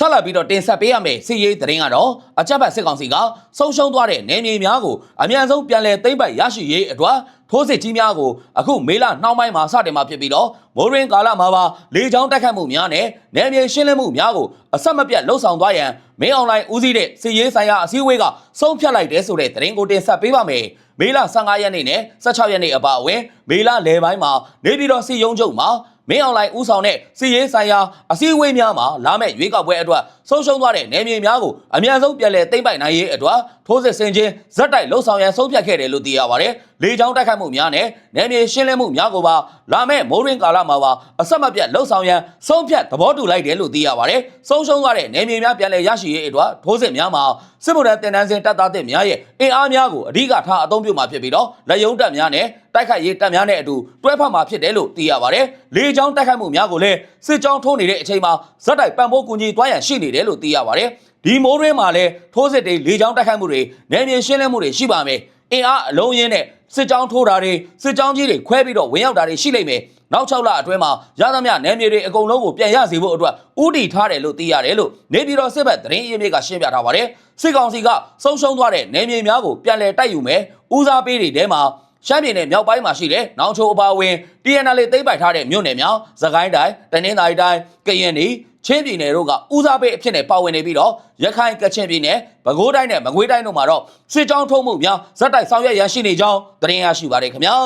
ဆက်လက်ပြီးတော့တင်ဆက်ပေးရမယ့်စီရေးသတင်းကတော့အကြက်ဘတ်စစ်ကောင်စီကဆုံးရှုံးသွားတဲ့နယ်မြေများကိုအမြန်ဆုံးပြန်လည်သိမ်းပိုက်ရရှိရေးအတွက်ထိုးစစ်ကြီးများကိုအခုမေလနှောင်းပိုင်းမှာစတင်မှာဖြစ်ပြီးတော့မိုးရင်းကာလမှာပါလေကြောင်းတိုက်ခတ်မှုများနဲ့နယ်မြေရှင်းလင်းမှုများကိုအဆက်မပြတ်လှုပ်ဆောင်သွားရန်မင်းအွန်လိုင်းဦးစီးတဲ့စီရေးဆိုင်ရာအစည်းအဝေးကဆုံးဖြတ်လိုက်တဲ့ဆိုတဲ့သတင်းကိုတင်ဆက်ပေးပါမယ်မေလ15ရက်နေ့နဲ့16ရက်နေ့အပါအဝင်မေလလယ်ပိုင်းမှာနေပြည်တော်စီယုံချုပ်မှာ မင်းအွန်လိုင်းဦးဆောင်တဲ့စီရေးဆိုင်ရာအစည်းအဝေးများမှာလာမယ့်ရွေးကောက်ပွဲအတွက်ဆုံးရှုံးသွားတဲ့နယ်မြေများကိုအများဆုံးပြန်လည်သိမ်းပိုက်နိုင်ရေးအတွက်ထိုးစစ်ဆင်ခြင်းဇက်တိုက်လှုပ်ဆောင်ရန်ဆုံးဖြတ်ခဲ့တယ်လို့သိရပါတယ်။လေကြောင်းတိုက်ခိုက်မှုများနဲ့နယ်မြေရှင်းလင်းမှုများကိုပါလာမယ့်မိုးရင်းကာလမှာပါအဆက်မပြတ်လှုပ်ဆောင်ရန်ဆုံးဖြတ်သဘောတူလိုက်တယ်လို့သိရပါတယ်။ဆုံးရှုံးသွားတဲ့နယ်မြေများပြန်လည်ရရှိရေးအတွက်ထိုးစစ်များမှာစစ်မှုထမ်းတင်တန်းစဉ်တပ်သားတွေများရဲ့အင်အားများကိုအဓိကထားအသုံးပြုမှာဖြစ်ပြီးတော့လက်ယုံတပ်များနဲ့တိုက်ခိုက်ရေးတပ်များနဲ့အတူတွဲဖက်မှာဖြစ်တယ်လို့သိရပါတယ်။လေကြောင်းတိုက်ခိုက်မှုများကိုလည်းစစ်ကြောင်းထိုးနေတဲ့အချိန်မှာဇက်တိုက်ပံ့ပိုးကူညီသွားရန်ရှိနေတယ်လို့သိရပါတယ်။ဒီမိုးရင်းမှာလည်းထိုးစစ်တွေလေကြောင်းတိုက်ခိုက်မှုတွေနယ်မြေရှင်းလင်းမှုတွေရှိပါမယ်။အင်အားအလုံးရင်းနဲ့စစ်ကြောင်းထိုးတာတွေစစ်ကြောင်းကြီးတွေခွဲပြီးတော့ဝင်ရောက်တာတွေရှိလိမ့်မယ်။ နောက်6လအတွင်းမှာရသမျှနယ်မြေတွေအကုန်လုံးကိုပြန်ရစေဖို့အတွက်ဥတီထားတယ်လို့သိရတယ်လို့နေပြည်တော်စစ်ဘက်သတင်းရင်းမြစ်ကရှင်းပြထားပါတယ်။စစ်ကောင်စီကဆုံးရှုံးသွားတဲ့နယ်မြေများကိုပြန်လည်တိုက်ယူမယ်။ဦးစားပေးတွေထဲမှာရှမ်းပြည်နယ်မြောက်ပိုင်းမှာရှိတဲ့နောင်ချိုအပါအဝင် TNL သိမ်းပိုက်ထားတဲ့မြို့နယ်များသခိုင်းတိုင်းတနင်္သာရီတိုင်းကရင်ပြည်ချင်းပြည်နယ်တို့ကဦးစားပေးအဖြစ်နဲ့ပါဝင်နေပြီးတော့ရခိုင်ကချင်ပြည်နယ်ပဲခူးတိုင်းနဲ့မကွေးတိုင်းတို့မှာတော့စစ်ကြောင်းထုံးမှုများဇက်တိုက်ဆောင်ရွက်ရရှိနေကြောင်းသတင်းရရှိပါတယ်ခင်ဗျာ